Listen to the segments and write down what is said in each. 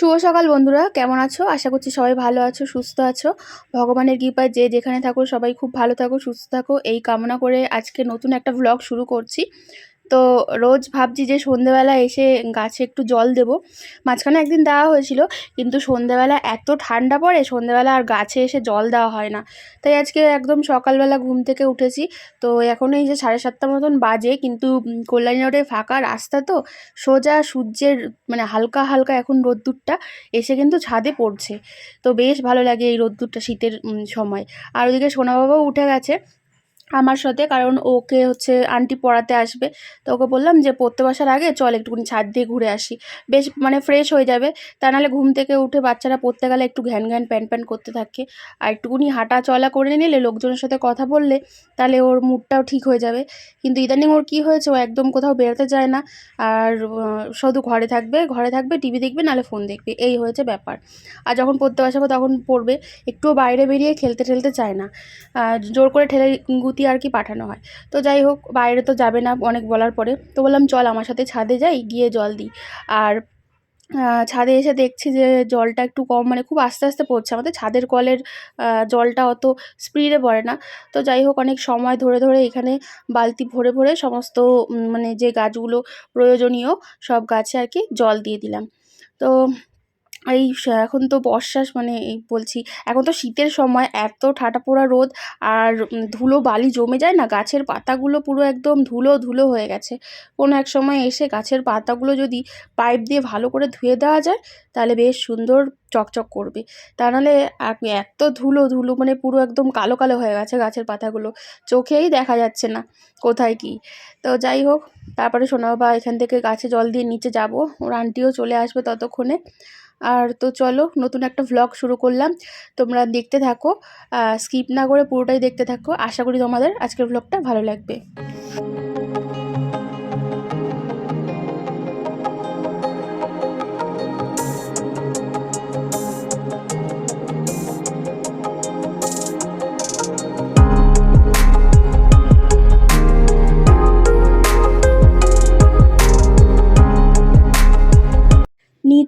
শুভ সকাল বন্ধুরা, কেমন আছো? আশা করছি সবাই ভালো আছো, সুস্থ আছো। ভগবানের কৃপায় যে যেখানে থাকো, সবাই খুব ভালো থাকো, সুস্থ থাকো। এই কামনা করে আজকে নতুন একটা ব্লগ শুরু করছি। তো রোজ ভাবছি যে সন্ধেবেলা এসে গাছে একটু জল দেব। মাঝখানে একদিন দেওয়া হয়েছিল, কিন্তু সন্ধেবেলা এত ঠান্ডা পড়ে, সন্ধেবেলা আর গাছে এসে জল দেওয়া হয় না। তাই আজকে একদম সকালবেলা ঘুম থেকে উঠেছি। তো এখন এই যে সাড়ে সাতটা মতন বাজে, কিন্তু কল্যাণী রোডে ফাঁকা রাস্তা তো, সোজা সূর্যের মানে হালকা হালকা এখন রোদ্দুরটা এসে কিন্তু ছাদে পড়ছে। তো বেশ ভালো লাগে এই রোদ্দুরটা শীতের সময়। আর ওদিকে সোনা বাবাও উঠে গেছে। আমার সাথে, কারণ ওকে হচ্ছে আন্টি পড়াতে আসবে। তো ওকে বললাম যে, পড়তে বসার আগে চল একটুখানি ছাদ দিয়ে ঘুরে আসি। বেশ মানে ফ্রেশ হয়ে যাবে। তা নাহলে ঘুম থেকে উঠে বাচ্চারা পড়তে গেলে একটু ঘ্যান ঘ্যান, প্যান প্যান করতে থাকে। আর একটুকুনি হাঁটা চলা করে নিলে লোকজনের সাথে কথা বললে তাহলে ওর মুডটাও ঠিক হয়ে যাবে। কিন্তু ইদানিং ওর কী হয়েছে, ও একদম কোথাও বেরোতে চায় না। আর শুধু ঘরে থাকবে ঘরে থাকবে টিভি দেখবে, নাহলে ফোন দেখবে। এই হয়েছে ব্যাপার। আর যখন পড়তে বসাবো তখন পড়বে। একটুও বাইরে বেরিয়ে খেলতে ঠেলতে চায় না। জোর করে ঠেলে গুতিয়ে আর কি পাঠানো হয়। তো যাই হোক, বাইরে তো যাবে না অনেক বলার পরে। তো বললাম, চল আমার সাথে ছাদে যাই, গিয়ে জল দিই। আর ছাদে এসে দেখছি যে জলটা একটু কম মানে খুব আস্তে আস্তে পড়ছে। আমাদের ছাদের কলের জলটা অত স্পিডে পড়ে না। তো যাই হোক, অনেক সময় ধরে ধরে এখানে বালতি ভরে ভরে সমস্ত মানে যে গাছগুলো প্রয়োজনীয়, সব গাছে আর কি জল দিয়ে দিলাম। তো এই এখন তো বর্ষা মানে এই বলছি, এখন তো শীতের সময় এত ঠাটা পোড়া রোদ আর ধুলো বালি জমে যায় না, গাছের পাতাগুলো পুরো একদম ধুলো ধুলো হয়ে গেছে। কোনো এক সময় এসে গাছের পাতাগুলো যদি পাইপ দিয়ে ভালো করে ধুয়ে দেওয়া যায়, তাহলে বেশ সুন্দর চকচক করবে। তা নাহলে এত ধুলো ধুলো মানে পুরো একদম কালো কালো হয়ে গেছে গাছের পাতাগুলো, চোখেই দেখা যাচ্ছে না কোথায় কি। তো যাই হোক, তারপরে সোনা এখান থেকে গাছে জল দিয়ে নিচে যাব, ওর আন্টিও চলে আসবে ততক্ষণে। আর তো চলো, নতুন একটা ভ্লগ শুরু করলাম। তোমরা দেখতে থাকো স্কিপ না করে পুরোটাই দেখতে থাকো। আশা করি তোমাদের আজকের ভ্লগটা ভালো লাগবে।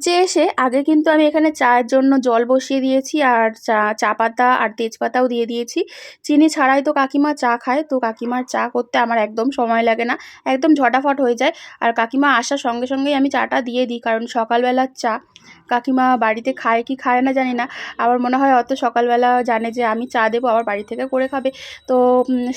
নিচে এসে আগে কিন্তু আমি এখানে চায়ের জন্য জল বসিয়ে দিয়েছি আর চা চা পাতা আর তেজপাতাও দিয়ে দিয়েছি। চিনি ছাড়াই তো কাকিমা চা খায়, তো কাকিমার চা করতে আমার একদম সময় লাগে না, একদম ঝটাফট হয়ে যায়। আর কাকিমা আসার সঙ্গে সঙ্গেই আমি চাটা দিয়ে দিই, কারণ সকালবেলার চা কাকিমা বাড়িতে খায় কি খায় না জানি না। আমার মনে হয় অত সকালবেলা জানে যে আমি চা দেবো, আবার বাড়ি থেকে করে খাবে। তো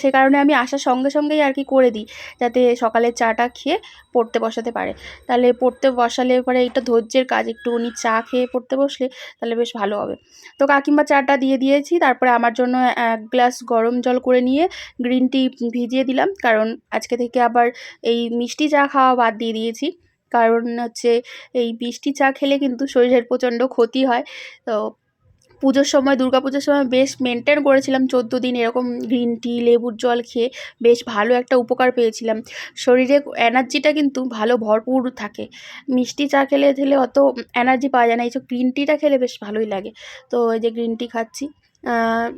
সে কারণে আমি আসার সঙ্গে সঙ্গেই আর কি করে দিই, যাতে সকালের চাটা খেয়ে পড়তে বসাতে পারে। তাহলে পড়তে বসালে পরে এটা ধৈর্যের কাজ, একটু উনি চা খেয়ে পড়তে বসলে তাহলে বেশ ভালো হবে। তো কাকিমা চাটা দিয়ে দিয়েছি, তারপরে আমার জন্য এক গ্লাস গরম জল করে নিয়ে গ্রিন টি ভিজিয়ে দিলাম। কারণ আজকে থেকে আবার এই মিষ্টি চা খাওয়া বাদ দিয়ে দিয়েছি। কারণ হচ্ছে এই মিষ্টি চা খেলে কিন্তু শরীরের প্রচণ্ড ক্ষতি হয়। তো পুজোর সময় পুজোর সময় বেশ মেনটেন করেছিলাম। চোদ্দ দিন এরকম গ্রিন টি লেবুর জল খেয়ে বেশ ভালো একটা উপকার পেয়েছিলাম। শরীরে এনার্জিটা কিন্তু ভালো ভরপুর থাকে। মিষ্টি চা খেলে খেলে অত এনার্জি পাওয়া যায় না। এই এইসব গ্রিন টিটা খেলে বেশ ভালোই লাগে। তো এই যে গ্রিন টি খাচ্ছি।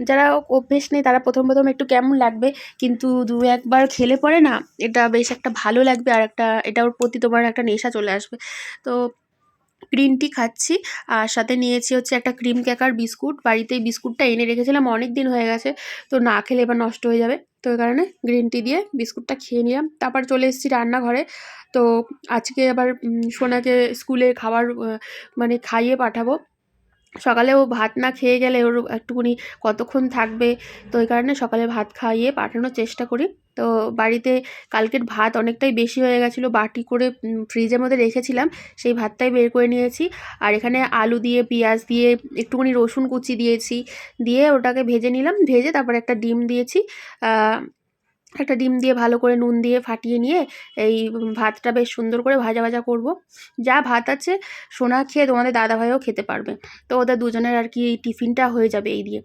যারা অভ্যেস নেই, তারা প্রথম প্রথম একটু কেমন লাগবে? কিন্তু দু একবার খেলে পরে না, এটা বেশ একটা ভালো লাগবে। আর একটা, এটার প্রতি তোমার একটা নেশা চলে আসবে। তো গ্রিন টি খাচ্ছি। আর সাথে নিয়েছি হচ্ছে একটা ক্রিম ক্যাকার বিস্কুট। বাড়িতে এই বিস্কুটটা এনে রেখেছিলাম অনেক দিন হয়ে গেছে। তো না খেলে এবার নষ্ট হয়ে যাবে। তো ওই কারণে গ্রিন টি দিয়ে বিস্কুটটা খেয়ে নিলাম। তারপর চলে এসেছি রান্নাঘরে। তো আজকে আবার সোনাকে স্কুলে খাবার মানে খাইয়ে পাঠাবো। সকালে ও ভাত না খেয়ে গেলে ওর একটুখানি কতক্ষণ থাকবে? তো ওই কারণে সকালে ভাত খাইয়ে পাঠানোর চেষ্টা করি। তো বাড়িতে কালকের ভাত অনেকটাই বেশি হয়ে গেছিল, বাটি করে ফ্রিজের মধ্যে রেখেছিলাম, সেই ভাতটাই বের করে নিয়েছি। আর এখানে আলু দিয়ে, পেঁয়াজ দিয়ে একটুখানি রসুন কুচি দিয়েছি, দিয়ে ওটাকে ভেজে নিলাম, ভেজে তারপর একটা ডিম দিয়েছি। একটা ডিম দিয়ে ভালো করে নুন দিয়ে ফাটিয়ে নিয়ে এই ভাতটা বেশ সুন্দর করে ভাজা ভাজা করব। যা ভাত আছে সোনা খেয়ে তোমাদের দাদাভাইও খেতে পারবে। তো ওদের দুজনের আর কি এই টিফিনটা হয়ে যাবে এই দিয়ে।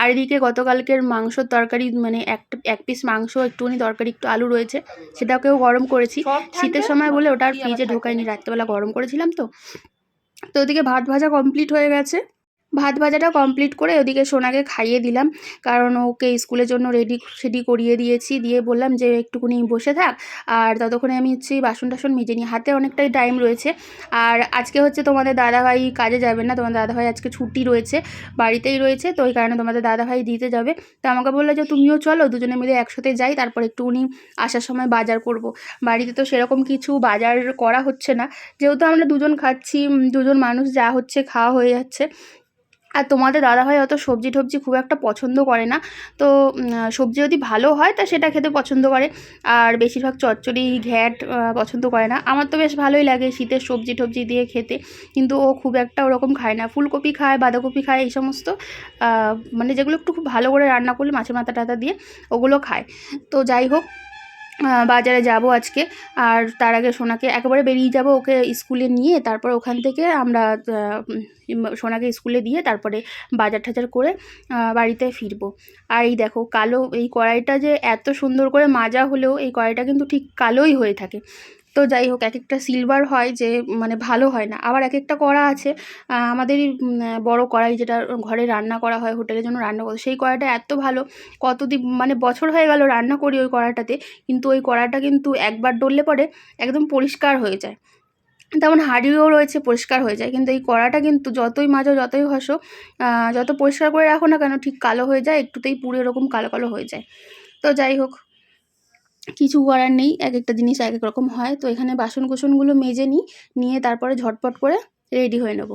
আর এদিকে গতকালকের মাংসর তরকারি মানে এক এক পিস মাংস একটুখানি তরকারি একটু আলু রয়েছে সেটাকেও গরম করেছি। শীতের সময় বলে ওটা আর ফ্রিজে ঢোকায়নি রাত্রেবেলা গরম করেছিলাম তো। তো ওদিকে ভাত ভাজা কমপ্লিট হয়ে গেছে। ভাত ভাজাটা কমপ্লিট করে ওদিকে সোনাকে খাইয়ে দিলাম। কারণ ওকে স্কুলের জন্য রেডি সেডি করিয়ে দিয়েছি। দিয়ে বললাম যে, একটুকুনি বসে থাক। আর ততক্ষণে আমি হচ্ছে বাসন টাসন মেজে নিই। হাতে অনেকটাই টাইম রয়েছে। আর আজকে হচ্ছে তোমাদের দাদাভাই কাজে যাবে না। তোমাদের দাদাভাই আজকে ছুটি রয়েছে, বাড়িতেই রয়েছে। তো ওই কারণে তোমাদের দাদাভাই দিতে যাবে। তো আমাকে বলল যে, তুমিও চলো, দুজনে মিলে একসাথে যাই। তারপর একটুকুনি আসার সময় বাজার করব। বাড়িতে তো সেরকম কিছু বাজার করা হচ্ছে না। যেহেতু আমরা দুজন খাচ্ছি দুজন মানুষ, যা হচ্ছে খাওয়া হয়ে যাচ্ছে। আর তোমাদের দাদা দাদাভাই অত সবজি টবজি খুব একটা পছন্দ করে না। তো সবজি যদি ভালো হয়, তা সেটা খেতে পছন্দ করে। আর বেশিরভাগ চচ্চড়ি, ঘ্যাট পছন্দ করে না। আমার তো বেশ ভালোই লাগে শীতের সবজি টবজি দিয়ে খেতে। কিন্তু ও খুব একটা ওরকম খায় না। ফুলকপি খায়, বাঁধাকপি খায়, এই সমস্ত মানে যেগুলো একটু খুব ভালো করে রান্না করলে মাছের মাথা টাথা দিয়ে ওগুলো খায়। তো যাই হোক বাজারে যাব আজকে। আর তার আগে সোনাকে একেবারে বেরিয়ে যাব ওকে স্কুলে নিয়ে। তারপর ওখান থেকে আমরা সোনাকে স্কুলে দিয়ে তারপরে বাজার ঠাজার করে বাড়িতে ফিরবো। আর এই দেখো, কালো এই কড়াইটা যে এত সুন্দর করে মাজা হলেও এই কড়াইটা কিন্তু ঠিক কালোই হয়ে থাকে। তো যাই হোক এক একটা সিলভার হয় যে মানে ভালো হয় না। আবার এক একটা কড়া আছে উম, বড় কড়াই যেটা ঘরে রান্না করা হয় হোটেলের জন্য রান্না করা সেই কড়াইটা এত ভালো কতদিন মানে বছর হয়ে গেল রান্না করি ওই কড়াটাতে কিন্তু ওই কড়াটা কিন্তু একবার ডললে পরে একদম পরিষ্কার হয়ে যায়। তেমন হাঁড়িও রয়েছে পরিষ্কার হয়ে যায় কিন্তু এই কড়াটা কিন্তু যতই মাজো যতই ঘষো যত পরিষ্কার করে রাখো না কেন ঠিক কালো হয়ে যায় একটুতেই পুরো এরকম কালো কালো হয়ে যায়। তো যাই হোক কিছু করার নেই, এক একটা জিনিস এক এক রকম হয়। তো এখানে বাসন কুসনগুলো মেজে নিই, নিয়ে তারপরে ঝটপট করে রেডি হয়ে নেব।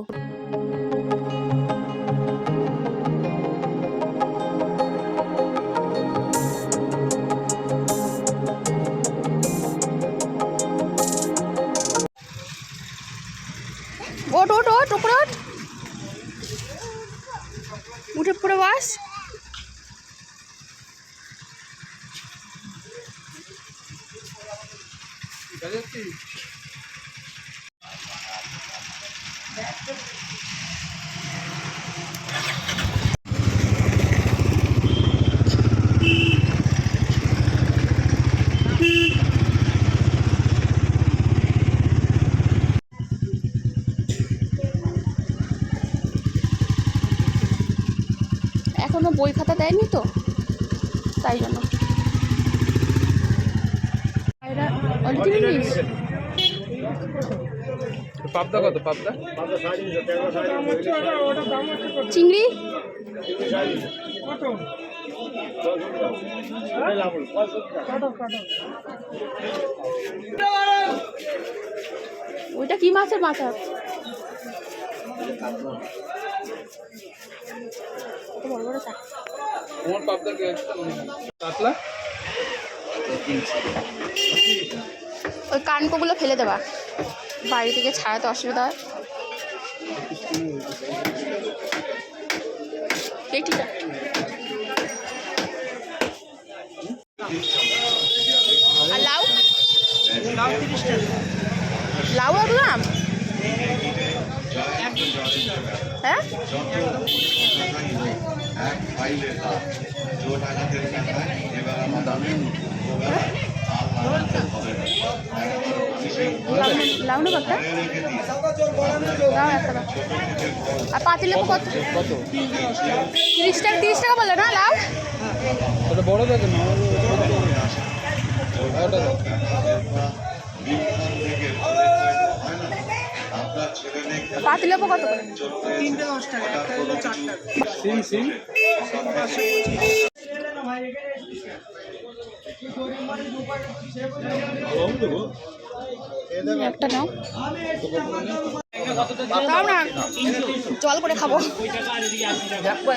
এখনও বই খাতা দেয়নি তো? তাই জন্য। পাবদা কত পাবদা? চিংড়ি? ওইটা কি মাছের মাথা? বড় বড় তোমার পাবদা কে কাতলা ওই কানকোগুলো ফেলে দেবা। বাড়ি থেকে ছাড়াতে অসুবিধা হয়। পেটিটা আর লাউ? লাউ রাখলাম হ্যাঁ? লাউ নে- লাউ নেব একটা দাও একটা দাও। আর পাতিলেবু কত? কত? তিরিশ টাকা তিরিশ টাকা বলল না লাউ? ওটা বড় দেখে না ওটা দাও। পাতিলেবু কত করে? সিম সিম। একটা নাও। দাও না জল করে খাব। দেখো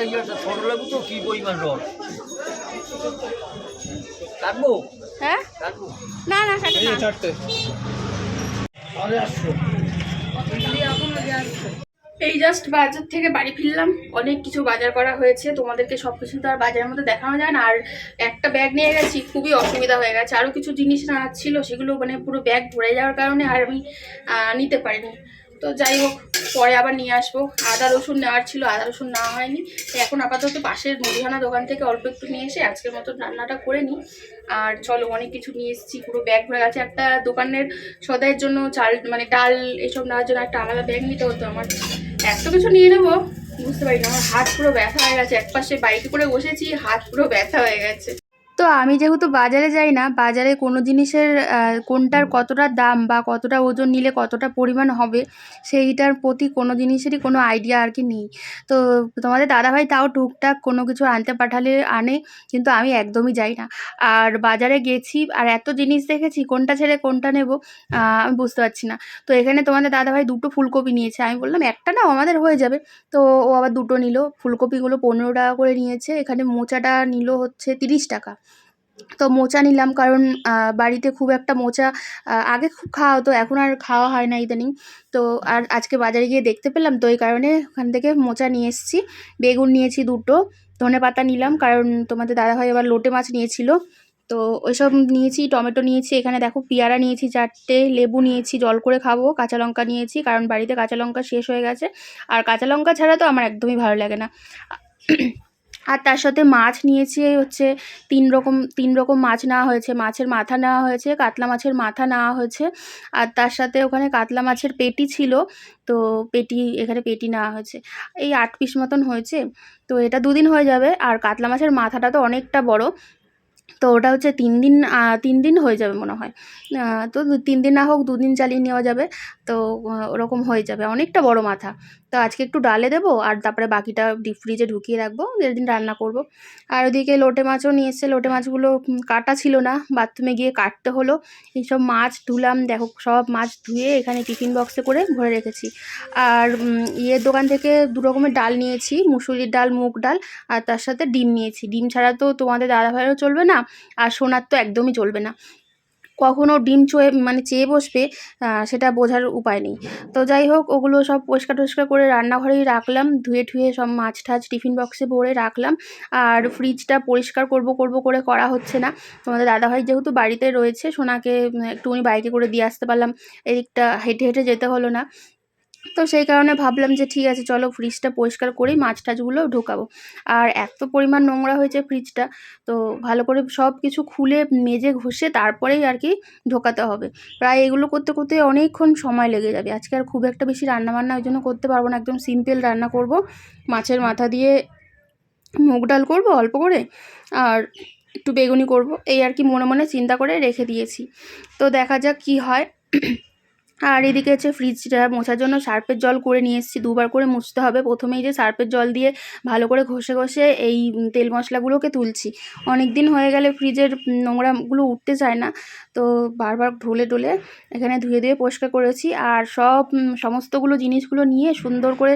ছোট লেবু তো কি পরিমাণ রস? কাটবো হ্যাঁ? না না চারটে। এই জাস্ট বাজার থেকে বাড়ি ফিরলাম। অনেক কিছু বাজার করা হয়েছে। তোমাদেরকে সব কিছু তো আর বাজারের মধ্যে দেখানো যায় না। আর একটা ব্যাগ নিয়ে গেছি, খুবই অসুবিধা হয়ে গেছে। আরও কিছু জিনিস না ছিল, সেগুলো মানে পুরো ব্যাগ ভরে যাওয়ার কারণে আর আমি নিতে পারিনি। তো যাই হোক, পরে আবার নিয়ে আসব। আদা, রসুন নেওয়ার ছিল, আদা, রসুন নেওয়া হয়নি। এখন আপাতত পাশের মুদিখানা দোকান থেকে অল্প একটু নিয়ে এসে আজকের মতো রান্নাটা করে নিই। আর চলো, অনেক কিছু নিয়ে এসেছি, পুরো ব্যাগ ভরে গেছে। একটা দোকানের সদাইয়ের জন্য চাল মানে ডাল এসব নেওয়ার জন্য একটা আলাদা ব্যাগ নিতে হতো। আমার এত কিছু নিয়ে নেব, বুঝতে পারি না আমার হাত পুরো ব্যথা হয়ে গেছে। একপাশে বাইকে করে বসেছি, হাত পুরো ব্যথা হয়ে গেছে। তো আমি যেহেতু বাজারে যাই না বাজারে কোনো জিনিসের কোনটার কতটা দাম বা কতটা ওজন নিলে কতটা পরিমাণ হবে সেইটার প্রতি কোনো জিনিসেরই কোনো আইডিয়া আর কি নেই। তো তোমাদের দাদাভাই তাও টুকটাক কোনো কিছু আনতে পাঠালে আনে কিন্তু আমি একদমই যাই না। আর বাজারে গেছি আর এত জিনিস দেখেছি কোনটা ছেড়ে কোনটা নেব আমি বুঝতে পারছি না। তো এখানে তোমাদের দাদাভাই দুটো ফুলকপি নিয়েছে। আমি বললাম একটা না আমাদের হয়ে যাবে। তো ও আবার দুটো নিল। ফুলকপিগুলো পনেরো টাকা করে নিয়েছে এখানে মোচাটা নিল হচ্ছে তিরিশ টাকা। তো মোচা নিলাম কারণ বাড়িতে খুব একটা মোচা আগে খুব খাওয়া হতো, এখন আর খাওয়া হয় না ইদানিং। তো আর আজকে বাজারে গিয়ে দেখতে পেলাম, তো এই কারণে ওখান থেকে মোচা নিয়ে এসেছি। বেগুন নিয়েছি দুটো, ধনে পাতা নিলাম, কারণ তোমাদের দাদাভাই আবার লোটে মাছ নিয়েছিল। তো ওইসব নিয়েছি, টমেটো নিয়েছি, এখানে দেখো পেয়ারা নিয়েছি চারটে, লেবু নিয়েছি, জল করে খাব, কাঁচা লঙ্কা নিয়েছি, কারণ বাড়িতে কাঁচা লঙ্কা শেষ হয়ে গেছে। আর কাঁচা লঙ্কা ছাড়া তো আমার একদমই ভালো লাগে না। আর তার সাথে মাছ নিয়েছি হচ্ছে তিন রকম তিন রকম মাছ নেওয়া হয়েছে। মাছের মাথা নেওয়া হয়েছে, কাতলা মাছের মাথা নেওয়া হয়েছে। আর তার সাথে ওখানে কাতলা মাছের পেটি ছিল, তো পেটি, এখানে পেটি নেওয়া হয়েছে। এই আট পিস মতন হয়েছে, তো এটা দুদিন হয়ে যাবে। আর কাতলা মাছের মাথাটা তো অনেকটা বড়, তো ওটা হচ্ছে তিন দিন তিন দিন হয়ে যাবে মনে হয়। তো তিন দিন না হোক, দুদিন চালিয়ে নেওয়া যাবে, তো ওরকম হয়ে যাবে। অনেকটা বড় মাথা। তো আজকে একটু ডালে দেবো আর তারপরে বাকিটা ডিপ ফ্রিজে ঢুকিয়ে রাখব। দেড় দিন রান্না করব। আর ওদিকে লোটে মাছও নিয়ে এসছে। লোটে মাছগুলো কাটা ছিল না। বাথরুমে গিয়ে কাটতে হলো। এইসব মাছ ধুলাম দেখো, সব মাছ ধুয়ে এখানে টিফিন বক্সে করে ভরে রেখেছি। আর ইয়ের দোকান থেকে দু রকমের ডাল নিয়েছি। মুসুরির ডাল, মুগ ডাল আর তার সাথে ডিম নিয়েছি। ডিম ছাড়া তো তোমাদের দাদাভাইয়েরও চলবে না। আর সোনার তো একদমই চলবে না। কখনও ডিম চয়ে মানে চেয়ে বসবে সেটা বোঝার উপায় নেই। তো যাই হোক, ওগুলো সব পরিষ্কার টরিষ্কার করে রান্নাঘরেই রাখলাম, ধুয়ে ঠুয়ে সব মাছ ঠাছ টিফিন বক্সে ভরে রাখলাম। আর ফ্রিজটা পরিষ্কার করব করব করে করা হচ্ছে না। তোমাদের দাদাভাই যেহেতু বাড়িতে রয়েছে, সোনাকে একটু উনি বাইকে করে দিয়ে আসতে পারলাম। এদিকটা হেঁটে হেঁটে যেতে হলো না। তো সেই কারণে ভাবলাম যে ঠিক আছে, চলো ফ্রিজটা পরিষ্কার করেই মাছ টাছগুলো ঢোকাবো। আর এত পরিমাণ নোংরা হয়েছে ফ্রিজটা তো ভালো করে সব কিছু খুলে মেজে ঘষে তারপরেই আর কি ঢোকাতে হবে। প্রায় এগুলো করতে করতে অনেকক্ষণ সময় লেগে যাবে। আজকে আর খুব একটা বেশি রান্না বান্না ওই জন্য করতে পারব না। একদম সিম্পল রান্না করব। মাছের মাথা দিয়ে মুগ ডাল করব অল্প করে, আর একটু বেগুনি করব। এই আর কি মনে মনে চিন্তা করে রেখে দিয়েছি। তো দেখা যাক কি হয়। আর এদিকে হচ্ছে ফ্রিজটা মোছার জন্য সার্পের জল করে নিয়ে এসেছি। দুবার করে মুছতে হবে। প্রথমেই যে সার্পের জল দিয়ে ভালো করে ঘষে ঘষে এই তেল মশলাগুলোকে তুলছি। অনেক দিন হয়ে গেলে ফ্রিজের নোংরাগুলো উঠতে চায় না। তো বারবার ঢলে ঢলে এখানে ধুয়ে ধুয়ে পরিষ্কার করেছি। আর সব সমস্তগুলো জিনিসগুলো নিয়ে সুন্দর করে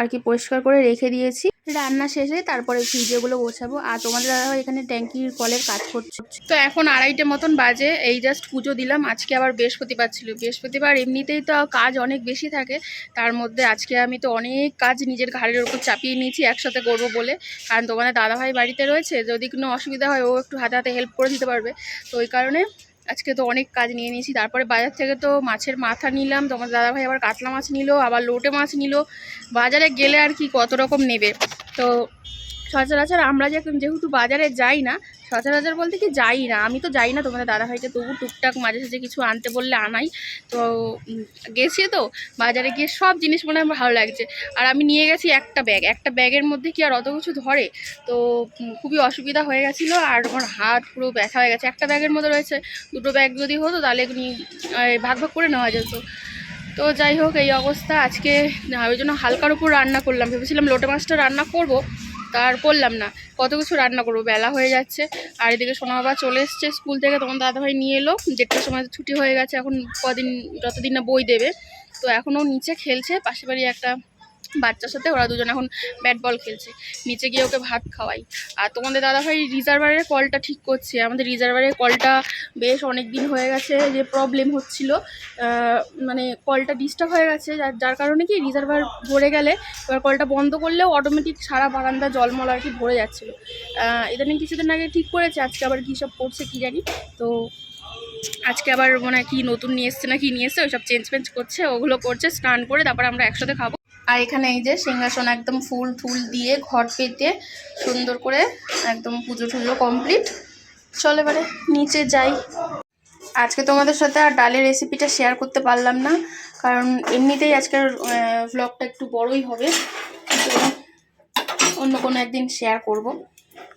আর কি পরিষ্কার করে রেখে দিয়েছি। রান্না শেষে তারপরে ফ্রিজেগুলো গোছাবো। আর তোমাদের দাদাভাই এখানে ট্যাঙ্কির কলের কাজ করছে। তো এখন আড়াইটে মতন বাজে, এই জাস্ট পুজো দিলাম। আজকে আবার বৃহস্পতিবার ছিল। বৃহস্পতিবার এমনিতেই তো কাজ অনেক বেশি থাকে। তার মধ্যে আজকে আমি তো অনেক কাজ নিজের ঘাড়ের ওপর চাপিয়ে নিয়েছি, একসাথে করব বলে। কারণ তোমাদের দাদাভাই বাড়িতে রয়েছে, যদি কোনো অসুবিধা হয় ও একটু হাতে হাতে হেল্প করে দিতে পারবে। তো ওই কারণে আজকে তো অনেক কাজ নিয়ে নিয়েছি। তারপরে বাজার থেকে তো মাছের মাথা নিলাম, তোমার দাদাভাই আবার কাতলা মাছ নিল, আবার লোটে মাছ নিল। বাজারে গেলে আর কি কত রকম নেবে? তো সচরাচর আমরা যেহেতু বাজারে যাই না, সচরাচর বলতে কি যাই না। আমি তো যাই না তোমাদের দাদা দাদাভাইকে, তবু টুকটাক মাঝে সাঝে কিছু আনতে বললে আনাই। তো গেছি তো, বাজারে গিয়ে সব জিনিস মনে আমার ভালো লাগছে। আর আমি নিয়ে গেছি একটা ব্যাগ। একটা ব্যাগের মধ্যে কি আর অত কিছু ধরে? তো খুবই অসুবিধা হয়ে গেছিল আর আমার হাত পুরো ব্যথা হয়ে গেছে। একটা ব্যাগের মধ্যে রয়েছে, দুটো ব্যাগ যদি হতো তাহলে ভাগ ভাগ করে নেওয়া যেত। তো যাই হোক, এই অবস্থা। আজকে ওই জন্য হালকার উপর রান্না করলাম। ভেবেছিলাম লোটে মাছটা রান্না করব। তার করলাম না। কত কিছু রান্না করব, বেলা হয়ে যাচ্ছে। আর এদিকে সোনা বাবা চলে এসছে স্কুল থেকে তোমার দাদাভাই নিয়ে এলো। দেড়টার সময় ছুটি হয়ে গেছে, এখন কদিন যতদিন না বই দেবে। তো এখনও নিচে খেলছে পাশে বাড়ি একটা বাচ্চার সাথে, ওরা দুজন এখন ব্যাট বল খেলছে। নিচে গিয়ে ওকে ভাত খাওয়াই। আর তোমাদের দাদাভাই রিজার্ভারের কলটা ঠিক করছে। আমাদের রিজার্ভারের কলটা বেশ অনেক দিন হয়ে গেছে যে প্রবলেম হচ্ছিল। মানে কলটা ডিস্টার্ব হয়ে গেছে। যার যার কারণে কি রিজার্ভার ভরে গেলে, এবার কলটা বন্ধ করলেও অটোমেটিক সারা বারান্দা জলমল আর কি ভরে যাচ্ছিল। ইদানিং কিছুদিন আগে ঠিক করেছে, আজকে আবার কী সব করছে কী জানি। তো আজকে আবার মনে হয় কি নতুন নিয়ে এসছে না কি নিয়ে এসছে, ওইসব চেঞ্জ ফেঞ্জ করছে, ওগুলো করছে, স্নান করে তারপরে আমরা একসাথে খাব। আর এখানে এই যে সিংহাসন একদম ফুল ফুল দিয়ে ঘর পেতে সুন্দর করে একদম পুজো টুজো কমপ্লিট চল এবারে নিচে যাই। আজকে তোমাদের সাথে আর ডালের রেসিপিটা শেয়ার করতে পারলাম না, কারণ এমনিতেই আজকের ব্লগটা একটু বড়ই হবে। তো অন্য কোনো একদিন শেয়ার করব।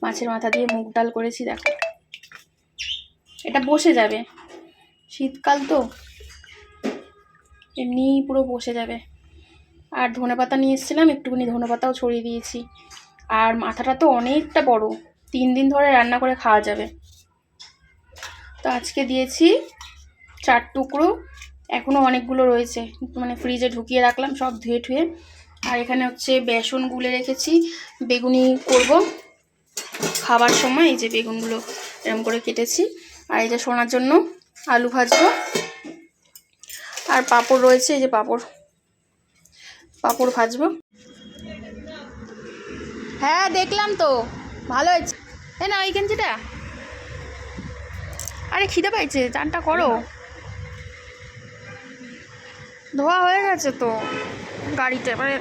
মাছের মাথা দিয়ে মুগ ডাল করেছি, দেখো। এটা বসে যাবে। শীতকাল তো। এমনি পুরো বসে যাবে। আর ধনেপাতা নিয়ে এসেছিলাম, একটুখানি ধনেপাতাও ছড়িয়ে দিয়েছি। আর মাথাটা তো অনেকটা বড়, তিন দিন ধরে রান্না করে খাওয়া যাবে। তো আজকে দিয়েছি চার টুকরো এখনও অনেকগুলো রয়েছে। মানে ফ্রিজে ঢুকিয়ে রাখলাম, সব ধুয়ে ঠুয়ে। আর এখানে হচ্ছে বেসন গুলে রেখেছি, বেগুনি করব। খাবার সময় এই যে বেগুনগুলো এরকম করে কেটেছি। আর এই যে শোনার জন্য আলু ভাজবো। আর পাঁপড় রয়েছে, এই যে পাঁপড়। পাঁপড় ভাজবো। হ্যাঁ দেখলাম তো। ভালো হয়েছে। এই না, ওই গেঞ্জিটা। আরে, খিদে পাইছে। চানটা করো। ধোয়া হয়ে গেছে তো গাড়িতে মানে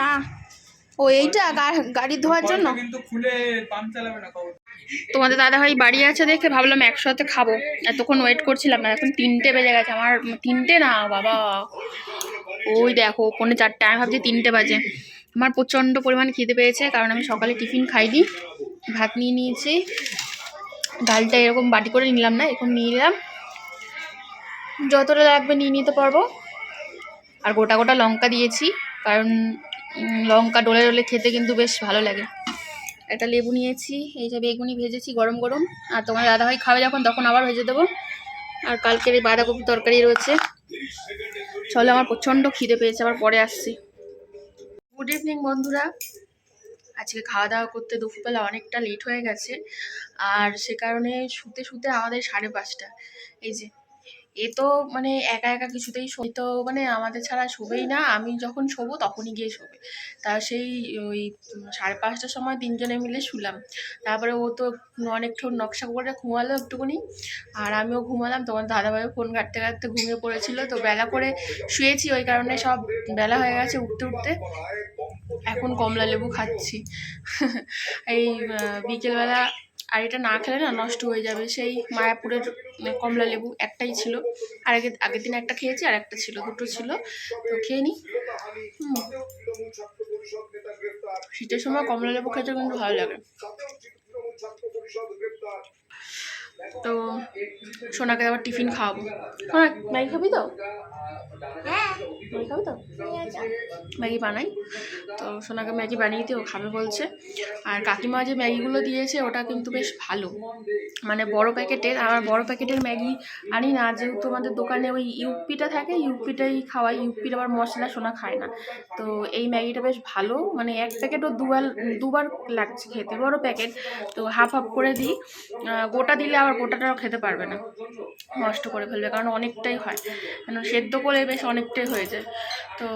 না, ও এইটা গাড়ি ধোয়ার জন্য? কিন্তু খুলে পাম্প চালাবে না খবর তোমাদের দাদাভাই বাড়ি আছে দেখে ভাবলাম একসাথে খাব। এতক্ষণ ওয়েট করছিলাম, না, এখন তিনটে বেজে গেছে, আমার তিনটে না, বাবা। ওই দেখো, পৌনে চারটে, আমি ভাবছি তিনটে বাজে। আমার প্রচণ্ড পরিমাণে খিদে পেয়েছে, কারণ আমি সকালে টিফিন খাইনি, ভাত নিয়ে নিয়েছি। ডালটা এরকম বাটি করে নিলাম না এরকম নিয়ে নিলাম। যতটা লাগবে নিয়ে নিতে পারব। আর গোটা গোটা লঙ্কা দিয়েছি, কারণ লঙ্কা ডোলে ডোলে খেতে কিন্তু বেশ ভালো লাগে। একটা লেবু নিয়েছি, এই যে বেগুনি ভেজেছি গরম গরম। আর তোমার দাদাভাই খাবে যখন, তখন আবার ভেজে দেবো। আর কালকের এই বাঁধাকপি তরকারি রয়েছে। চলো আমার প্রচণ্ড খিদে পেয়েছে, আবার পরে আসছি। গুড ইভিনিং বন্ধুরা। আজকে খাওয়া দাওয়া করতে দুপুরবেলা অনেকটা লেট হয়ে গেছে। আর সে কারণে শুতে শুতে আমাদের সাড়ে পাঁচটা। এই যে এ তো মানে একা একা কিছুতেই শোয় তো মানে আমাদের ছাড়া শোবেই না। আমি যখন শোবো তখনই গিয়ে শোবে। তা সেই ওই সাড়ে পাঁচটার সময় তিনজনে মিলে শুলাম। তারপরে ও তো অনেকক্ষণ নকশা করে ঘুমালো একটুকুনি। আর আমিও ঘুমালাম। তোমার দাদাভাইও ফোন ঘাটতে ঘাটতে ঘুমিয়ে পড়েছিল। তো বেলা করে শুয়েছি। ওই কারণে সব বেলা হয়ে গেছে উঠতে উঠতে। এখন কমলা লেবু খাচ্ছি। এই বিকেলবেলা আর এটা না খেলে না নষ্ট হয়ে যাবে। সেই মায়াপুরের মানে কমলা লেবু একটাই ছিল। আর আগে, আগের দিন একটা খেয়েছি আর একটা ছিল, দুটো ছিল। তো খেয়ে নিই। শীতের সময় কমলা লেবু খেতে কিন্তু ভালো লাগে। তো সোনাকে আবার টিফিন খাওয়াবো। সোনা ম্যাগি খাবি তো? ম্যাগি খাবি তো? ম্যাগি বানাই। তো সোনাকে ম্যাগি বানিয়ে দিয়ে ও খাবে বলছে। আর কাকিমা যে ম্যাগিগুলো দিয়েছে ওটা কিন্তু বেশ ভালো। মানে বড় প্যাকেটের আমার বড় প্যাকেটের ম্যাগি আনি না। যেহেতু আমাদের দোকানে ওই ইউপিটা থাকে ইউপিটাই খাওয়াই। ইউপির আবার মশলা সোনা খায় না। তো এই ম্যাগিটা বেশ ভালো। মানে এক প্যাকেটও দুবার দুবার লাগছে খেতে। বড় প্যাকেট। তো হাফ হাফ করে দিই। গোটা দিলে আবার গোটাটাও খেতে পারবে না। নষ্ট করে ফেলবে, কারণ অনেকটাই হয়। কেন সেদ্ধ করে বেশ অনেকটাই হয়ে যায়। তো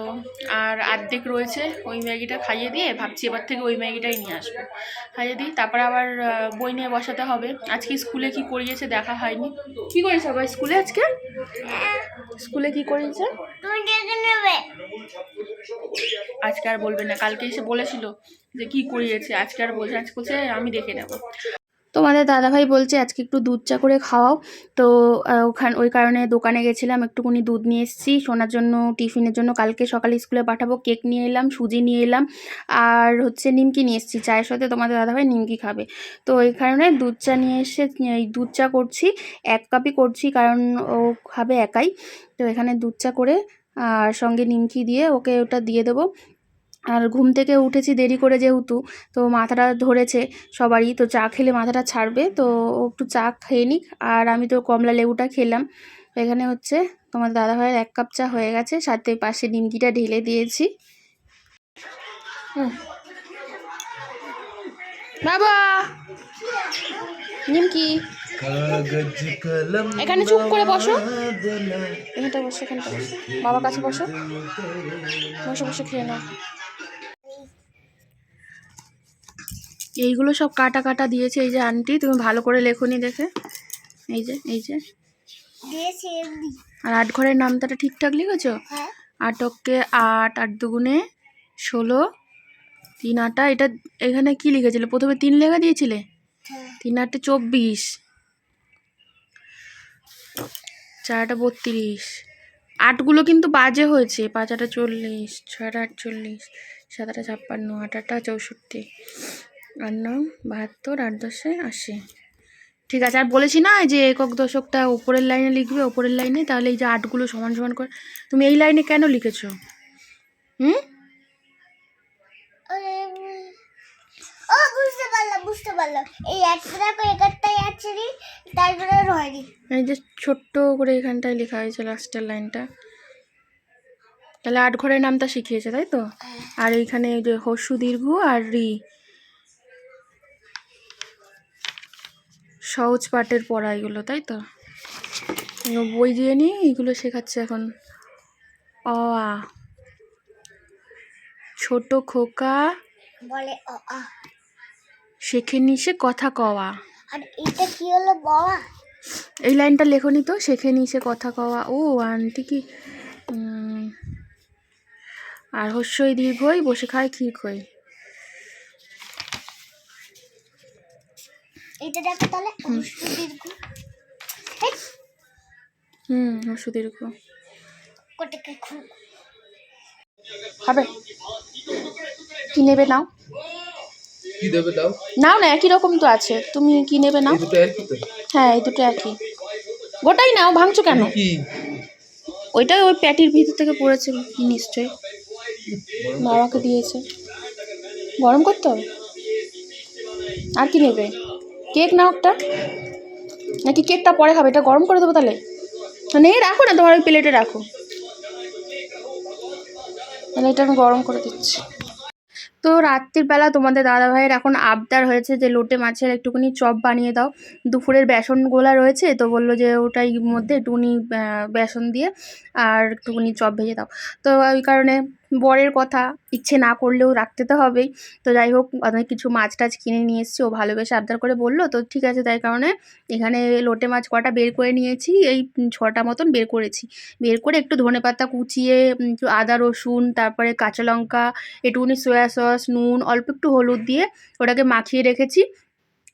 আর অর্ধেক রয়েছে ওই ম্যাগিটা খাইয়ে দিয়ে, ভাবছি এবার থেকে ওই ম্যাগিটাই নিয়ে আসব। খাইয়ে দিই, তারপরে আবার বই নিয়ে বসাতে হবে। আজকে স্কুলে কি করিয়েছে দেখা হয়নি। কি করেছে আবার স্কুলে আজকে? স্কুলে কি করিয়েছে? আজকে আর বলবে না, কালকে এসে বলেছিল যে কি করিয়েছে, আজকে আর বলছে আজকে বলছে আমি দেখে নেব। তোমাদের দাদাভাই বলছে, আজকে একটু দুধ চা করে খাওয়াও। তো ওখান, ওই কারণে দোকানে গেছিলাম একটুখানি দুধ নিয়ে এসেছি। শোনার জন্য টিফিনের জন্য কালকে সকালে স্কুলে পাঠাবো, কেক নিয়ে এলাম, সুজি নিয়ে এলাম, আর হচ্ছে নিমকি নিয়ে এসেছি। চায়ের সাথে তোমাদের দাদাভাই নিমকি খাবে। তো ওই কারণে দুধ চা নিয়ে এসে, এই দুধ চা করছি, এক কাপই করছি, কারণ ও খাবে একাই। তো এখানে দুধ চা করে, আর সঙ্গে নিমকি দিয়ে ওকে ওটা দিয়ে দেবো। আর ঘুম থেকে উঠেছি দেরি করে যেহেতু, তো মাথাটা ধরেছে সবারই, তো চা খেলে মাথাটা ছাড়বে, তো একটু চা খেয়ে নিক। আর আমি তো কমলা লেবুটা খেলাম। এখানে হচ্ছে তোমার দাদা ভাইয়ের এক কাপ চা হয়ে গেছে, সাথে পাশে নিমকিটা ঢেলে দিয়েছি। বাবা! নিমকি! এখানে চুপ করে বসো। এখানটা বসো এখানটা বসো। বাবার কাছে বসো। বসে বসে খেয়ে নাও। এইগুলো সব কাটা কাটা দিয়েছে এই যে আন্টি তুমি ভালো করে লেখনি দেখে। এই যে এই যে। আর আট ঘরের নামতাটা ঠিকঠাক লিখেছো? আটককে আট আট দুগুণে ষোলো তিন আটা এটা এখানে কি লিখেছিলে? প্রথমে তিন লেখা দিয়েছিলে? তিন আটে চব্বিশ। চারটা বত্রিশ। আটগুলো কিন্তু বাজে হয়েছে। পাঁচ আটা চল্লিশ, ছয়টা আটচল্লিশ সাত আটা ছাপ্পান্ন আট আটা চৌষট্টি। আট নয় বাহাত্তর, আট দশে আশি। ঠিক আছে, আর বলেছি না যে একক দশকটা ওপরের লাইনে লিখবে, ওপরের লাইনে তাহলে এই যে আটগুলো সমান সমান করে তুমি এই লাইনে কেন লিখেছো? হুম? বুঝতে পারলাম বুঝতে পারলাম। এই একটা দেখো একারটাই আছে নি তারপরে আর হয়নি। এই যে ছোট্ট করে এখানটায় লেখা হয়েছে লাস্টের লাইনটা। তাহলে আট ঘরের নামটা শিখিয়েছে তাই তো? আর এইখানে এই যে হস্যু দীর্ঘ আর রি। সহজ পাঠের পড়া এগুলো তাই তো? বই দিয়ে নিয়ে এইগুলো শেখাচ্ছে এখন। অ আ। ছোট খোকা। বলে অ আ। শেখে নিশে কথা কওয়া। আর এটা কি হলো বাবা এই লাইনটা লেখনি তো শেখে নিছে কথা কওয়া। ও আন্টি কি? আর হস্যই দীর্ঘই বসে খায় ক্ষীর খই। এটা দেখো তাহলে দীর্ঘ। হুম হস্য দীর্ঘ। হবে কি নেবে নাও? কি দেবে দাও? নাও না একই রকম তো আছে। তুমি কি নেবে এই দুটো কি তো। হ্যাঁ এই দুটো একই। গোটাই নাও ভাঙছো কেন? কি? ওইটাই ওই প্যাটির ভিতর থেকে পড়েছে নিশ্চয়ই। বাবাকে দিয়েছে। গরম করতে হবে? আর কি নেবে? কেক নাও একটা। নাকি কেকটা পরে খাবে? এটা গরম করে দেবো তাহলে? নেই রাখো না তোমার ওই প্লেটে রাখো। তাহলে এটা আমি গরম করে দিচ্ছি। তো রাত্রির বেলা তোমাদের দাদা ভাইয়ের এখন আবদার হয়েছে যে লোটে মাছের একটুখানি চপ বানিয়ে দাও। দুপুরের বেসন গোলা রয়েছে, তো বলল যে ওটাই মধ্যে একটুখানি বেসন দিয়ে আর একটুখানি চপ ভেজে দাও। তো ওই কারণে বরের কথা ইচ্ছে না করলেও রাখতে তো হবেই। তো যাই হোক অনেক কিছু মাছ টাছ কিনে নিয়ে এসেছি, ও ভালোবেসে আবদার করে বলল, তো ঠিক আছে, তাই কারণে এখানে লোটে মাছ কটা বের করে নিয়েছি, এই ছটা মতন বের করেছি। বের করে একটু ধনেপাতা কুচিয়ে একটু আদা, রসুন, তারপরে কাঁচা লঙ্কা, একটুখানি সয়া সস, নুন, অল্প একটু হলুদ দিয়ে ওটাকে মাখিয়ে রেখেছি।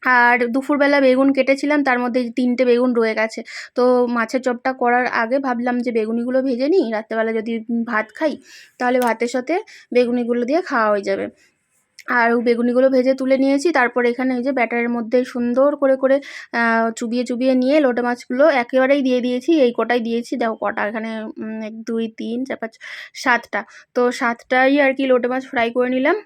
আর দুপুরবেলা বেগুন কেটেছিলাম, তার মধ্যে তিনটে বেগুন রয়ে গেছে। তো মাছের চপটা করার আগে ভাবলাম যে বেগুনিগুলো ভেজে নিই, রাত্রেবেলা যদি ভাত খাই, তাহলে ভাতের সাথে বেগুনিগুলো দিয়ে খাওয়া হয়ে যাবে। আর বেগুনিগুলো ভেজে তুলে নিয়েছি, তারপর এখানে এই যে ব্যাটারের মধ্যে সুন্দর করে করে চুবিয়ে চুবিয়ে নিয়ে লোটে মাছগুলো একেবারেই দিয়ে দিয়েছি, এই কটাই দিয়েছি, দেখো কটা, এখানে এক, দুই, তিন, চার, পাঁচ, সাতটা। তো সাতটাই আর কি লোটে মাছ ফ্রাই করে নিলাম।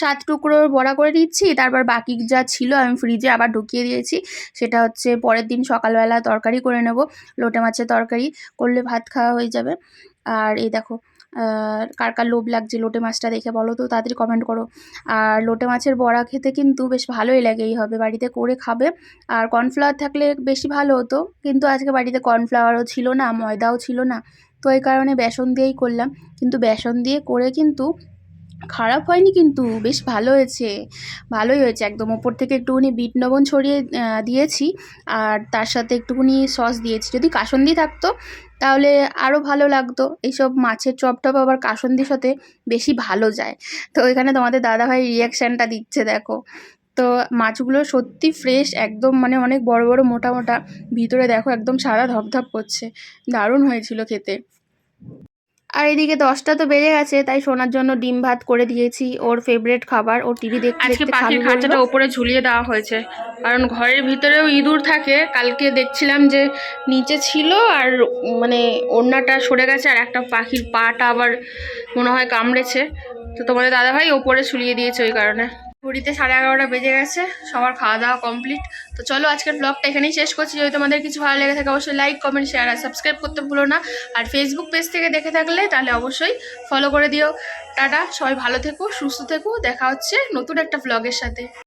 সাত টুকরো বড়া করে দিচ্ছি, তারপর বাকি যা ছিল আমি ফ্রিজে আবার ঢুকিয়ে দিয়েছি। সেটা হচ্ছে পরের দিন সকালবেলা তরকারি করে নেব, লোটে মাছের তরকারি, করলে ভাত খাওয়া হয়ে যাবে। আর এই দেখো কার কার লোভ লাগছে লোটে মাছটা দেখে বলো তো, তাড়াতাড়ি কমেন্ট করো। আর লোটে মাছের বড়া খেতে কিন্তু বেশ ভালোই লাগে, এই হবে বাড়িতে করে খাবে। আর কর্নফ্লাওয়ার থাকলে বেশি ভালো হতো, কিন্তু আজকে বাড়িতে কর্নফ্লাওয়ারও ছিল না, ময়দাও ছিল না। তো এই কারণে বেসন দিয়েই করলাম। কিন্তু বেসন দিয়ে করে কিন্তু খারাপ হয়নি কিন্তু, বেশ ভালো হয়েছে, ভালোই হয়েছে। একদম ওপর থেকে একটুখানি বিট লবণ ছড়িয়ে দিয়েছি, আর তার সাথে একটুখানি সস দিয়েছি। যদি কাসন্দি থাকতো, তাহলে আরও ভালো লাগতো। এইসব মাছের চপ টপ আবার কাসন্দির সাথে বেশি ভালো যায়। তো এখানে তোমাদের দাদাভাই রিয়াকশানটা দিচ্ছে, দেখো। তো মাছগুলো সত্যি ফ্রেশ একদম মানে অনেক বড় বড়, মোটা মোটা। ভিতরে দেখো একদম সাদা ধপধপ করছে। দারুণ হয়েছিল খেতে। আর এদিকে দশটা তো বেজে গেছে তাই সোনার জন্য ডিম ভাত করে দিয়েছি। ওর ফেভারিট খাবার ও টিভি দেখতে আজকে পাখির খাঁচাটা। ওপরে ঝুলিয়ে দেওয়া হয়েছে। কারণ ঘরের ভিতরেও ইঁদুর থাকে কালকে দেখছিলাম যে নিচে ছিল আর মানে ওড়নাটা সরে গেছে আর একটা পাখির পাটা আবার মনে হয় কামড়েছে। তো তোমাদের দাদাভাই ওপরে ঝুলিয়ে দিয়েছে ওই কারণে। ঘড়িতে সাড়ে এগারোটা বেজে গেছে, সবার খাওয়া দাওয়া কমপ্লিট তো চলো আজকের ব্লগটা এখানেই শেষ করছি। যদি তোমাদের কিছু ভালো লেগে থাকে, অবশ্যই লাইক কমেন্ট শেয়ার আর সাবস্ক্রাইব করতে ভুলো না। আর ফেসবুক পেজ থেকে দেখে থাকলে তাহলে অবশ্যই ফলো করে দিও। টাটা, সবাই ভালো থেকো, সুস্থ থেকো। দেখা হচ্ছে নতুন একটা ব্লগের সাথে।